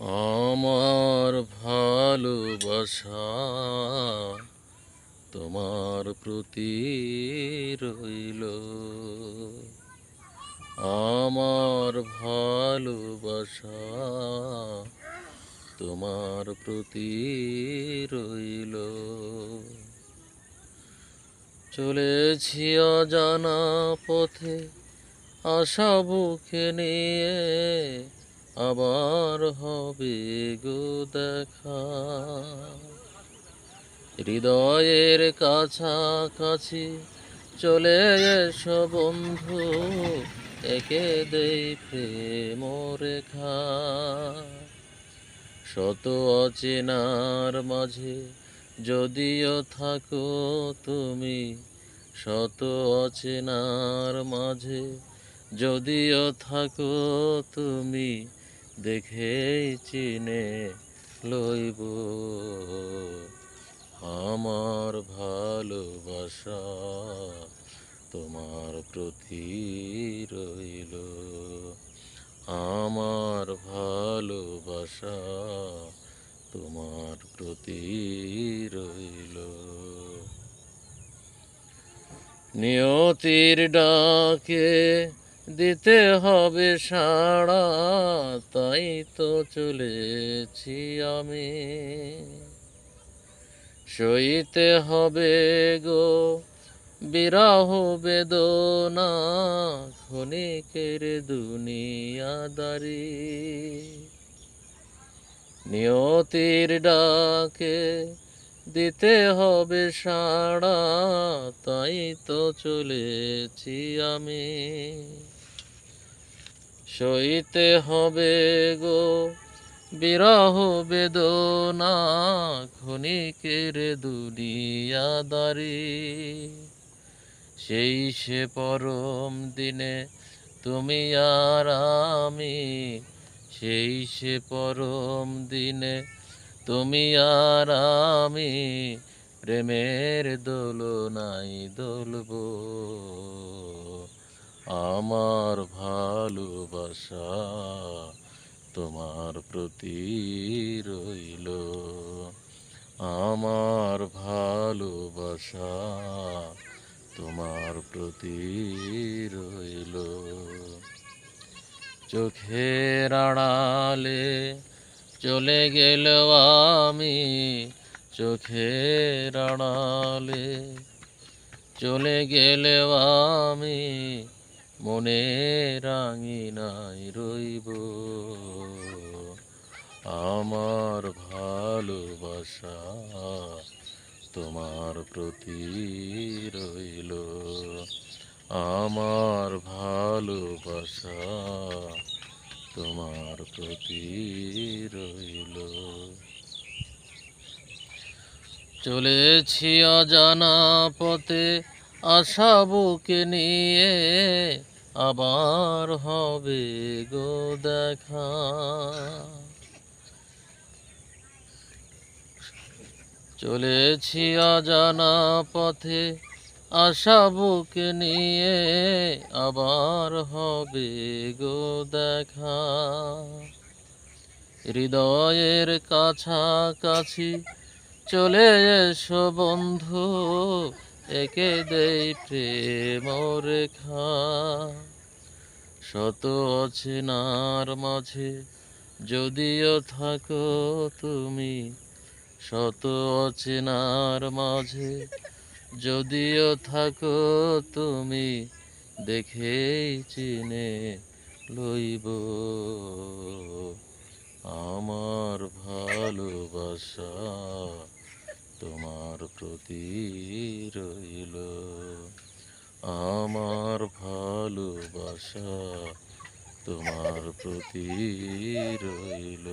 আমার ভালোবাসা তোমার প্রতি রইল। আমার ভালোবাসা তোমার প্রতি রইল। চলেছি অজানা পথে আশা বুকে নিয়ে আবার হবে গো দেখা। হৃদয়ের কাছাকাছি চলে এসো বন্ধু, একে দেই প্রেম রেখা। শত অচেনার মাঝে যদিও থাকো তুমি, শত অচেনার মাঝে যদিও থাকো তুমি দেখেই চিনে লইব। আমার ভালোবাসা তোমার প্রতি রইল। আমার ভালোবাসা তোমার প্রতি রইল। নিয়তির ডাকে দিতে হবে সাড়া, তাই তো চলেছি আমি। সইতে হবে গো বিরাহ বেদনা, ক্ষণিকের দুনিয়াদারি। নিয়তির ডাকে দিতে হবে সাড়া, তাই তো চলেছি আমি। সইতে হবে গো। বিরহ বেদনা ক্ষণিকের দুনিয়াদারি। সেই সে পরম দিনে তুমি আর আমি, সেই সে পরম দিনে তুমি আর আমি, প্রেমের দোলনাই দোলব আমার ভালোবাসা তোমার প্রতি রইল। আমার ভালোবাসা তোমার প্রতি রইল। চোখের আড়ালে চলে গেল আমি চোখের আড়ালে চলে গেলে আমি মনে রাঙিনাই রইব। আমার ভালোবাসা তোমার প্রতি রইল। আমার ভালোবাসা তোমার প্রতি রইল। চলেছি অজানা পথে আশা বুকে নিয়ে আবার হবে গো দেখা। চলেছি অজানা পথে আশা বুকে নিয়ে আবার হবে গো দেখা। হৃদয়ের কাছাকাছি চলে এসো বন্ধু একে দেই প্রেম রেখা শত অচেনার মাঝে যদিও থাকো তুমি, শত অচেনার মাঝে যদিও থাকো তুমি, দেখেই চিনে লইব। আমার ভালোবাসা তোমার প্রতি রইল। আমার ভালোবাসা তোমার প্রতি রইল।